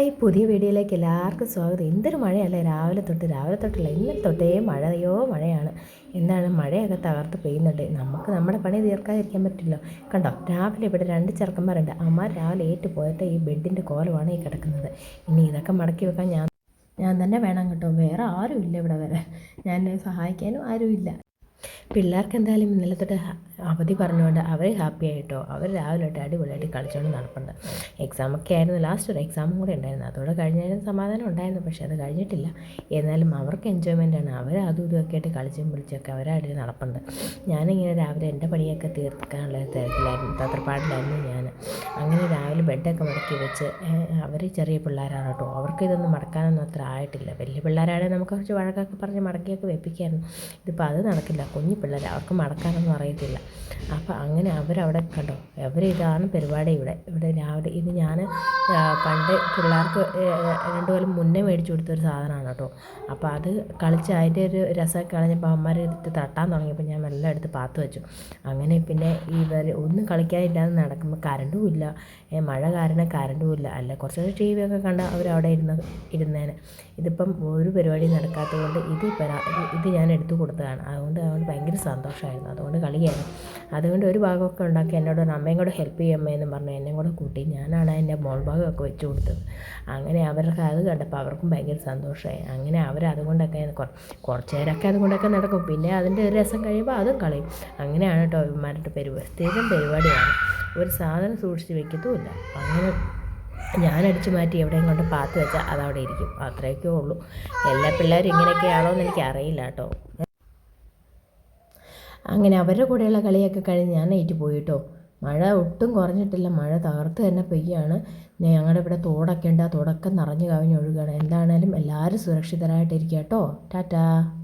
Hi പുതിയ വീഡിയോയിലേക്ക് എല്ലാവർക്കും സ്വാഗതം. എന്തൊരു മഴയല്ലേ? രാവിലെ തൊട്ട് രാവിലെ തൊട്ടല്ല ഇന്നലെ തൊട്ടേ മഴയോ മഴയാണ്. എന്താണ്? മഴയൊക്കെ തകർത്ത് പെയ്യുന്നുണ്ട്. നമുക്ക് നമ്മുടെ പണി തീർക്കാതിരിക്കാൻ പറ്റില്ല കണ്ടോ? രാവിലെ ഇവിടെ രണ്ട് ചെറുക്കന്മാരുണ്ട്. അമ്മ രാവിലെ ഏറ്റു പോയിട്ട് ഈ ബെഡിന്റെ കോലമാണ് ഈ കിടക്കുന്നത്. ഇനി ഇതൊക്കെ മടക്കി വെക്കാൻ ഞാൻ ഞാൻ തന്നെ വേണം കേട്ടോ. വേറെ ആരും ഇല്ല ഇവിടെ വരെ. ഞാൻ സഹായിക്കാനും ആരുമില്ല. പിള്ളേർക്ക് എന്തായാലും ഇന്നലെ തൊട്ട് അവധി പറഞ്ഞുകൊണ്ട് അവർ ഹാപ്പി ആയിട്ടോ അവർ രാവിലെ തൊട്ട് അടിപൊളിയായിട്ട് കളിച്ചുകൊണ്ട് നടക്കുന്നുണ്ട് എക്സാം ഒക്കെ ആയിരുന്നു ലാസ്റ്റ് ഒരു എക്സാമും കൂടെ ഉണ്ടായിരുന്നു. അതോടെ കഴിഞ്ഞാലും സമാധാനം ഉണ്ടായിരുന്നു പക്ഷേ അത് കഴിഞ്ഞിട്ടില്ല. എന്നാലും അവർക്ക് എൻജോയ്മെന്റ് ആണ്. അവർ അതും ഒക്കെ ആയിട്ട് കളിച്ചും വിളിച്ചൊക്കെ അവരായിട്ട് നടപ്പുണ്ട്. ഞാനിങ്ങനെ രാവിലെ എന്റെ പണിയൊക്കെ തീർക്കാനുള്ള തിരക്കിലായിരുന്നു തത്രപ്പാടിലായിരുന്നു ഞാൻ. അങ്ങനെ രാവിലെ ബെഡൊക്കെ മടക്കി വെച്ച് അവർ ചെറിയ പിള്ളേരാണ് കേട്ടോ. അവർക്ക് ഇതൊന്നും മടക്കാനൊന്നും അത്ര ആയിട്ടില്ല. വലിയ പിള്ളേരാണെങ്കിൽ നമുക്ക് കുറച്ച് വഴക്കൊക്കെ പറഞ്ഞ് മടക്കിയൊക്കെ വെപ്പിക്കായിരുന്നു. ഇതിപ്പോൾ അത് നടക്കില്ല. കുഞ്ഞു പിള്ളേർ അവർക്ക് മടക്കാനൊന്നും അറിയത്തില്ല. അപ്പോൾ അങ്ങനെ അവരവിടെ കണ്ടോ. അവർ ഇതാണ് പരിപാടി ഇവിടെ. ഇവിടെ രാവിലെ ഇത് ഞാൻ പണ്ട് പിള്ളേർക്ക് രണ്ടു കൊല്ലം മുന്നേ മേടിച്ചു കൊടുത്തൊരു സാധനമാണ് കേട്ടോ. അപ്പോൾ അത് കളിച്ച് അതിന്റെ ഒരു രസമൊക്കെ കളഞ്ഞപ്പോൾ അമ്മമാർ എടുത്ത് തട്ടാൻ തുടങ്ങിയപ്പോൾ ഞാൻ എല്ലാം എടുത്ത് പാത്ത് വെച്ചു. അങ്ങനെ പിന്നെ ഇവർ ഒന്നും കളിക്കാനില്ലാതെ നടക്കുമ്പോൾ കറണ്ടും ഇല്ല. മഴ കാരണം കറണ്ടും ഇല്ല. അല്ല കുറച്ച് ടി വി ഒക്കെ കണ്ട അവരവിടെ ഇരുന്ന് ഇരുന്നേനെ. ഇതിപ്പം ഒരു പരിപാടി നടക്കാത്തത് കൊണ്ട് ഇത് ഇത് ഞാൻ എടുത്തു കൊടുത്തതാണ്. അതുകൊണ്ട് അതുകൊണ്ട് ഭയങ്കര സന്തോഷമായിരുന്നു അതുകൊണ്ട് കളിയായിരുന്നു. അതുകൊണ്ട് ഒരു ഭാഗമൊക്കെ ഉണ്ടാക്കി എന്നോട് അമ്മയും കൂടെ ഹെൽപ്പ് ചെയ്യാമ്മേ എന്ന് പറഞ്ഞു എന്നെ കൂടെ കൂട്ടി. ഞാനാണ് എന്റെ മോൾ ഭാഗമൊക്കെ വെച്ച് കൊടുത്തത്. അങ്ങനെ അവർക്ക് അത് കണ്ടപ്പോൾ അവർക്കും ഭയങ്കര സന്തോഷമായി. അങ്ങനെ അവർ അതുകൊണ്ടൊക്കെ കുറച്ച് നേരമൊക്കെ അതുകൊണ്ടൊക്കെ നടക്കും. പിന്നെ അതിന്റെ ഒരു രസം കഴിയുമ്പോൾ അതും കളയും. അങ്ങനെയാണ് കേട്ടോ ഇവന്മാരുടെ പരിപാടി സ്ഥിരം പരിപാടിയാണ്. ഒരു സാധനം സൂക്ഷിച്ച് വെക്കത്തുമില്ല. അങ്ങനെ ഞാൻ അടിച്ചു മാറ്റി എവിടെയും കൊണ്ട് പാത്ത് വെച്ചാൽ അതവിടെ ഇരിക്കും. അത്രയൊക്കെ ഉള്ളൂ. എല്ലാ പിള്ളേരും ഇങ്ങനെയൊക്കെയാണോ എന്ന് എനിക്ക് അറിയില്ല കേട്ടോ. അങ്ങനെ അവരുടെ കൂടെയുള്ള കളിയൊക്കെ കഴിഞ്ഞ് ഞാൻ ഏറ്റ് പോയിട്ടോ. മഴ ഒട്ടും കുറഞ്ഞിട്ടില്ല. മഴ തകർത്ത് തന്നെ പെയ്യാണ്. ഞങ്ങളുടെ ഇവിടെ തോടൊക്കെ ഉണ്ട്. ആ തോടൊക്കെ നിറഞ്ഞു കവിഞ്ഞൊഴുകുകയാണ് എന്താണേലും എല്ലാവരും സുരക്ഷിതരായിട്ടിരിക്കുക കേട്ടോ. ടാറ്റാ.